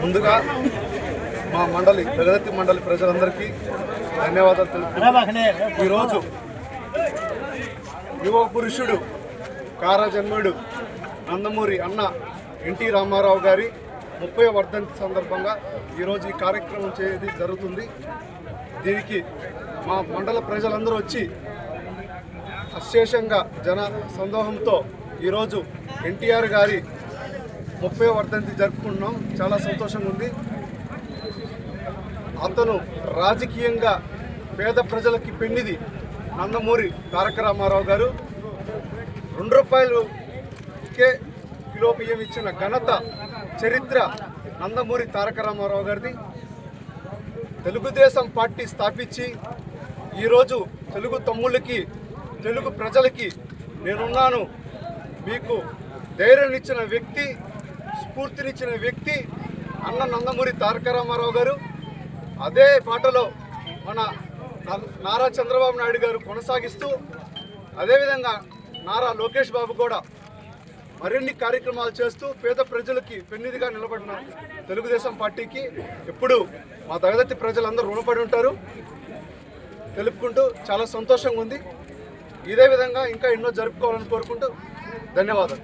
ముందుగా మా మండలి ప్రగతి మండలి ప్రజలందరికీ ధన్యవాదాలు తెలుపుతున్నాను ఈరోజు యువ పురుషుడు కారాజన్ముడు నందమూరి అన్న ఎన్టీ రామారావు గారి ముప్పై వర్ధంతి సందర్భంగా ఈరోజు ఈ కార్యక్రమం చేయడం జరుగుతుంది. దీనికి మా మండల ప్రజలందరూ వచ్చి అశేషంగా జన సందోహంతో ఈరోజు ఎన్టీఆర్ గారి ముప్పై వర్ధంతి జరుపుకుంటున్నాం. చాలా సంతోషంగా ఉంది. అతను రాజకీయంగా పేద ప్రజలకి పెన్నిది నందమూరి తారక రామారావు గారు. రెండు రూపాయలుకే కిలో బియ్యం ఇచ్చిన ఘనత చరిత్ర నందమూరి తారక రామారావు గారిది. తెలుగుదేశం పార్టీ స్థాపించి ఈరోజు తెలుగు తమ్ముళ్ళకి తెలుగు ప్రజలకి నేనున్నాను. మీకు ధైర్యం ఇచ్చిన వ్యక్తి స్ఫూర్తినిచ్చిన వ్యక్తి అన్న నందమూరి తారక రామారావు గారు. అదే పాటలో మన నారా చంద్రబాబు నాయుడు గారు కొనసాగిస్తూ అదేవిధంగా నారా లోకేష్ బాబు కూడా మరిన్ని కార్యక్రమాలు చేస్తూ పేద ప్రజలకి పెన్నిదిగా నిలబడిన తెలుగుదేశం పార్టీకి ఎప్పుడు మా తరగతి ప్రజలందరూ రుణపడి ఉంటారు. తెలుపుకుంటూ చాలా సంతోషంగా ఉంది. ఇదే విధంగా ఇంకా ఎన్నో జరుపుకోవాలని కోరుకుంటూ ధన్యవాదాలు.